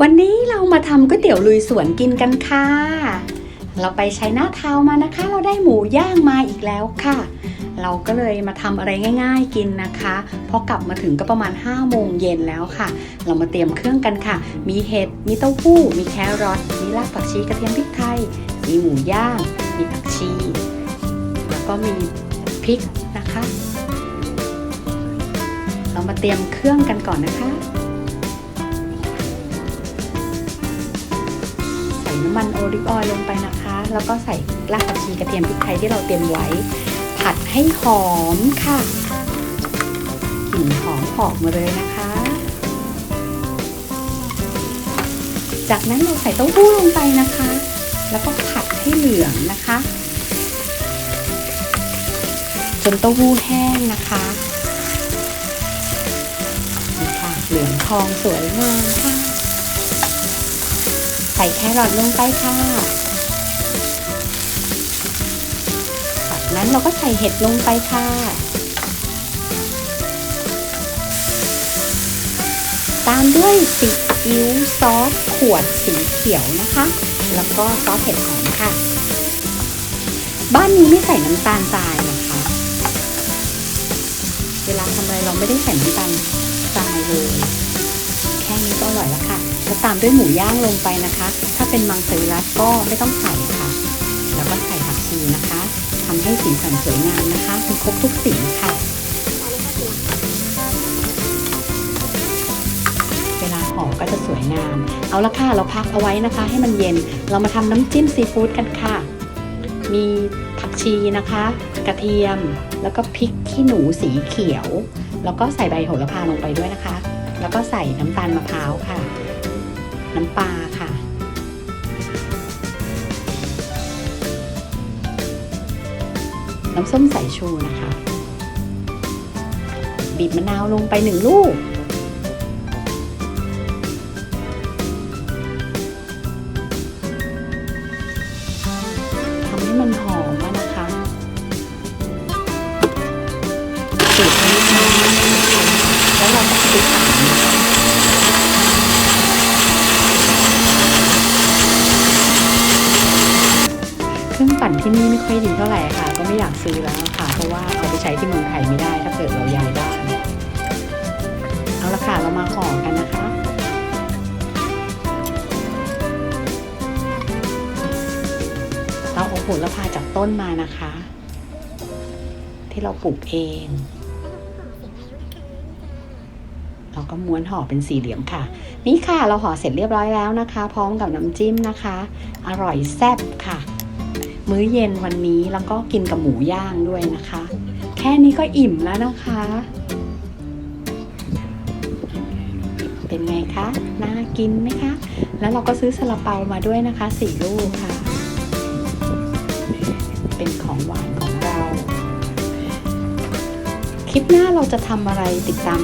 วันนี้เรามาทำก๋วยเตี๋ยวลุยสวนกินกันค่ะ เราไปใช้หน้าเท้ามานะคะ เราได้หมูย่างมาอีกแล้วค่ะ เราก็เลยมาทำอะไรง่าย ๆ กินนะคะ พอกลับมาถึงก็ประมาณ5โมงเย็นแล้วค่ะ เรามาเตรียมเครื่องกันค่ะ มีเห็ด มีเต้าหู้ มีแครอท มีรากผักชีกระเทียมพริกไทย มีหมูย่าง มีผักชี แล้วก็มีพริกนะคะ เรามาเตรียมเครื่องกันก่อนนะคะ ส่น้ำมันโอลิฟออยล์ลงไปนะคะ แล้วก็ใส่รากผักชีกระเทียมพริกไทยที่เราเตรียมไว้ ผัดให้หอมค่ะกลิ่นหอมออกมาเลยนะคะ จากนั้นเราใส่เต้าหู้ลงไปนะคะ แล้วก็ผัดให้เหลืองนะคะจนเต้าหู้แห้งนะคะนี่ค่ะเหลืองทองสวยงามค่ะ ส่แครอทลงไปค่ะจากนั้นเราก็ใส่เห็ดลงไปค่ะ ตามด้วยซีอิ๊วซอสขวดสีเขียวนะคะ แล้วก็ซอสเห็ดหอมค่ะ บ้านนี้ไม่ใส่น้ำตาลทรายนะคะ เวลาทำอะไรเราไม่ได้ใส่น้ำตาลทรายเลย แค่นี้ก็อร่อยแล้วค่ะ แล้วตามด้วยหมูย่างลงไปนะคะ ถ้าเป็นมังสวิรัตก็ไม่ต้องใส่ค่ะ แล้วก็ใส่ผักชีนะคะทำให้สีสันสวยงามนะคะมีครบทุกสีค่ะ เวลาห่อก็จะสวยงาม เอาละค่ะเราพักเอาไว้นะคะ ให้มันเย็นเรามาทำน้ำจิ้มซีฟู้ดกันค่ะ มีผักชีนะคะ กระเทียมแล้วก็พริกขี้หนูสีเขียว แล้วก็ใส่ใบโหระพาลงไปด้วยนะคะ แล้วก็ใส่น้ำตาลมะพร้าวค่ะ น้ำปลาค่ะ น้ำส้มสายชูนะคะ บีบมะนาวลงไปหนึ่งลูก งที่นี่ไม่ค่อยดีเท่าไหร่ค่ะ ก็ไม่อยากซื้อแล้วค่ะ เพราะว่าเอาไปใช้ที่เมืองไทยไม่ได้ ถ้าเกิดเราย้ายบ้านเอาละค่ะเรามาห่อกันนะคะเราเอาโหระพาจากต้นมานะคะ ที่เราปลูกเองเราก็ม้วนห่อเป็นสี่เหลี่ยมค่ะ นี่ค่ะเราห่อเสร็จเรียบร้อยแล้วนะคะ พร้อมกับน้ำจิ้มนะคะ อร่อยแซ่บค่ะ มื้อเย็นวันนี้แล้วก็กินกับหมูย่างด้วยนะคะ แค่นี้ก็อิ่มแล้วนะคะ เป็นไงคะน่ากินไหมคะ แล้วเราก็ซื้อซาลาเปามาด้วยนะคะสี่ลูกค่ะ เป็นของหวานของเรา คลิปหน้าเราจะทำอะไรติดตาม